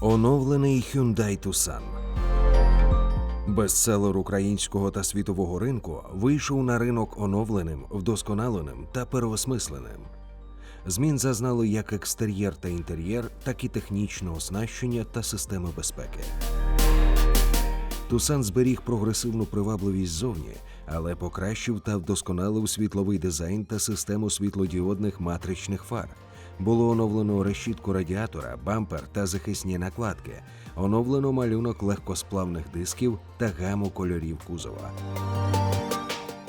Оновлений Hyundai Tucson. Бестселер українського та світового ринку вийшов на ринок оновленим, вдосконаленим та переосмисленим. Змін зазнали як екстер'єр та інтер'єр, так і технічне оснащення та системи безпеки. Тусан зберіг прогресивну привабливість ззовні, але покращив та вдосконалив світловий дизайн та систему світлодіодних матричних фар. Було оновлено решітку радіатора, бампер та захисні накладки, оновлено малюнок легкосплавних дисків та гаму кольорів кузова.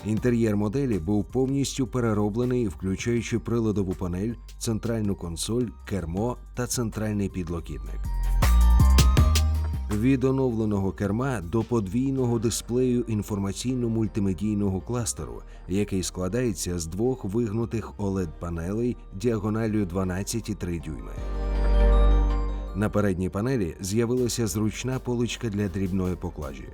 Інтер'єр моделі був повністю перероблений, включаючи приладову панель, центральну консоль, кермо та центральний підлокітник. Від оновленого керма до подвійного дисплею інформаційно-мультимедійного кластеру, який складається з двох вигнутих OLED-панелей діагоналію 12,3 дюйми. На передній панелі з'явилася зручна поличка для дрібної поклажі.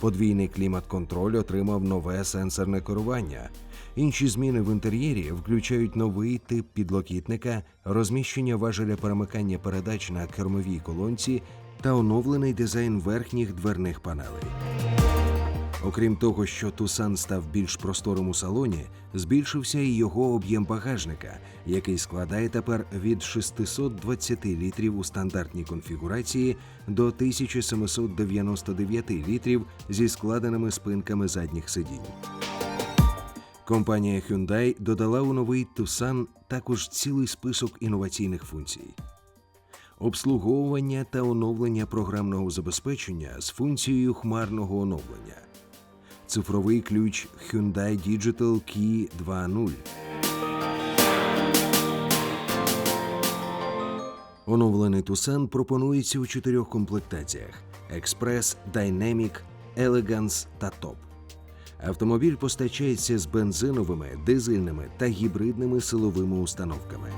Подвійний клімат-контроль отримав нове сенсорне керування. Інші зміни в інтер'єрі включають новий тип підлокітника, розміщення важеля перемикання передач на кермовій колонці та оновлений дизайн верхніх дверних панелей. Окрім того, що Тусан став більш просторим у салоні, збільшився і його об'єм багажника, який складає тепер від 620 літрів у стандартній конфігурації до 1799 літрів зі складеними спинками задніх сидінь. Компанія Hyundai додала у новий Tucson також цілий список інноваційних функцій. Обслуговування та оновлення програмного забезпечення з функцією хмарного оновлення. Цифровий ключ Hyundai Digital Key 2.0. Оновлений Tucson пропонується у чотирьох комплектаціях: Express, Dynamic, Elegance та Top. Автомобіль постачається з бензиновими, дизельними та гібридними силовими установками.